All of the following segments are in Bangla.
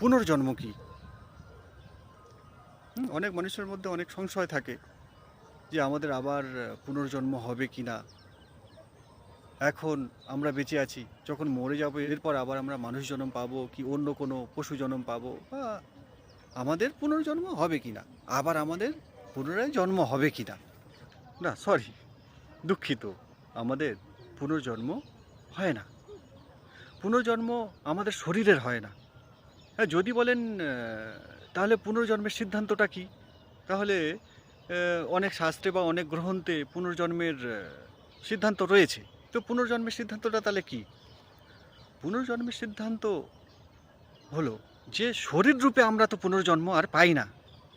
পুনর্জন্ম কি? অনেক মানুষের মধ্যে অনেক সংশয় থাকে যে আমাদের আবার পুনর্জন্ম হবে কি না। এখন আমরা বেঁচে আছি, যখন মরে যাব, এরপর আবার আমরা মানুষ জন্ম পাবো কি অন্য কোনো পশু জন্ম পাবো বা আমাদের পুনর্জন্ম হবে কি না? আবার আমাদের পুনরায় জন্ম হবে কি না? না সরি দুঃখিত, আমাদের পুনর্জন্ম হয় না। পুনর্জন্ম আমাদের শরীরের হয় না। হ্যাঁ যদি বলেন তাহলে পুনর্জন্মের সিদ্ধান্তটা কি? তাহলে অনেক শাস্ত্রে বা অনেক গ্রন্থে পুনর্জন্মের সিদ্ধান্ত রয়েছে। তো পুনর্জন্মের সিদ্ধান্তটা তাহলে কি? পুনর্জন্মের সিদ্ধান্ত হলো যে শরীর রূপে আমরা তো পুনর্জন্ম আর পাই না,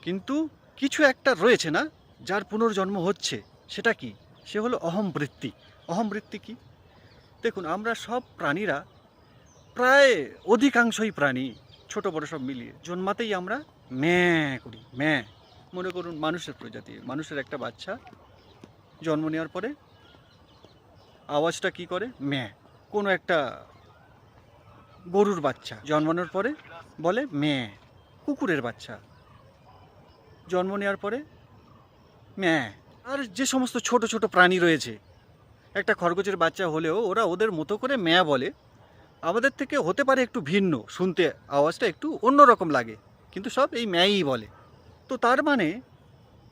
কিন্তু কিছু একটা রয়েছে না, যার পুনর্জন্ম হচ্ছে, সেটা কি? সে হলো অহমবৃত্তি। অহমবৃত্তি কি? দেখুন, আমরা সব প্রাণীরা প্রায় অধিকাংশই প্রাণী। ছোট বড় সব মিলিয়ে জন্মাতেই আমরা ম্যাঁ করি, ম্যাঁ। মনে করুন মানুষের প্রজাতি, মানুষের একটা বাচ্চা জন্ম নেওয়ার পরে আওয়াজটা কি করে? ম্যাঁ। কোনো একটা গরুর বাচ্চা জন্মানোর পরে বলে ম্যাঁ। কুকুরের বাচ্চা জন্ম নেওয়ার পরে ম্যাঁ। আর যে সমস্ত ছোট ছোট প্রাণী রয়েছে, একটা খরগোশের বাচ্চা হলেও ওরা ওদের মতো করে ম্যাঁ বলে। আমাদের থেকে হতে পারে একটু ভিন্ন, শুনতে আওয়াজটা একটু অন্যরকম লাগে, কিন্তু সব এই ম্যাই বলে। তো তার মানে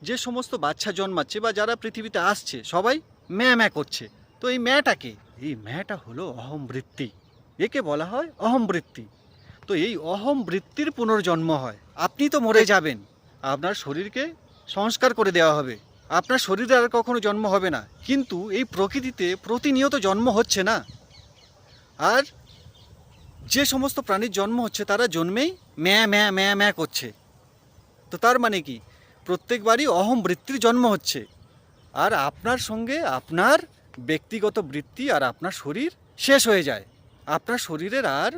যে সমস্ত বাচ্চা জন্মাচ্ছে বা যারা পৃথিবীতে আসছে, সবাই ম্যা ম্যা করছে। তো এই ম্যাটাকে, এই ম্যাটা হলো অহমবৃত্তি। একে বলা হয় অহমবৃত্তি। তো এই অহমবৃত্তির পুনর্জন্ম হয়। আপনি তো মরে যাবেন। আপনার শরীরকে সংস্কার করে দেওয়া হবে। আপনার শরীরে আর কখনো জন্ম হবে না। কিন্তু এই প্রকৃতিতে প্রতিনিয়ত জন্ম হচ্ছে না। আর যে সমস্ত প্রাণীর জন্ম হচ্ছে, তারা জন্মেই ম্যা ম্যা ম্যা ম্যা করছে। তো তার মানে কি? প্রত্যেকবারই অহম বৃত্তির জন্ম হচ্ছে। আর আপনার সঙ্গে আপনার ব্যক্তিগত বৃত্তি আর আপনার শরীর শেষ হয়ে যায়। আপনার শরীরের আর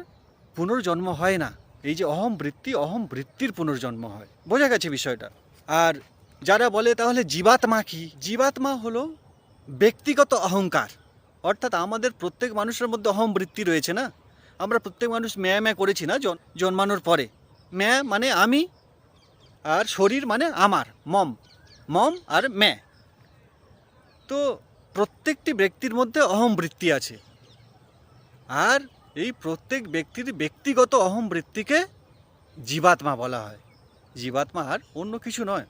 পুনর্জন্ম হয় না। এই যে অহম বৃত্তি, অহম বৃত্তির পুনর্জন্ম হয়। বোঝা গেছে বিষয়টা? আর যারা বলে, তাহলে জীবাত্মা কি? জীবাত্মা হলো ব্যক্তিগত অহংকার। অর্থাৎ আমাদের প্রত্যেক মানুষের মধ্যে অহম বৃত্তি রয়েছে না? আমরা প্রত্যেক মানুষ ম্যা ম্যা করেছি না জন- জন্মানোর পরে। ম্যা মানে আমি, আর শরীর মানে আমার, মম। মম আর ম্যা। তো প্রত্যেকটি ব্যক্তির মধ্যে অহম বৃত্তি আছে। আর এই প্রত্যেক ব্যক্তির ব্যক্তিগত অহম বৃত্তিকে জীবাত্মা বলা হয়। জীবাত্মা আর অন্য কিছু নয়।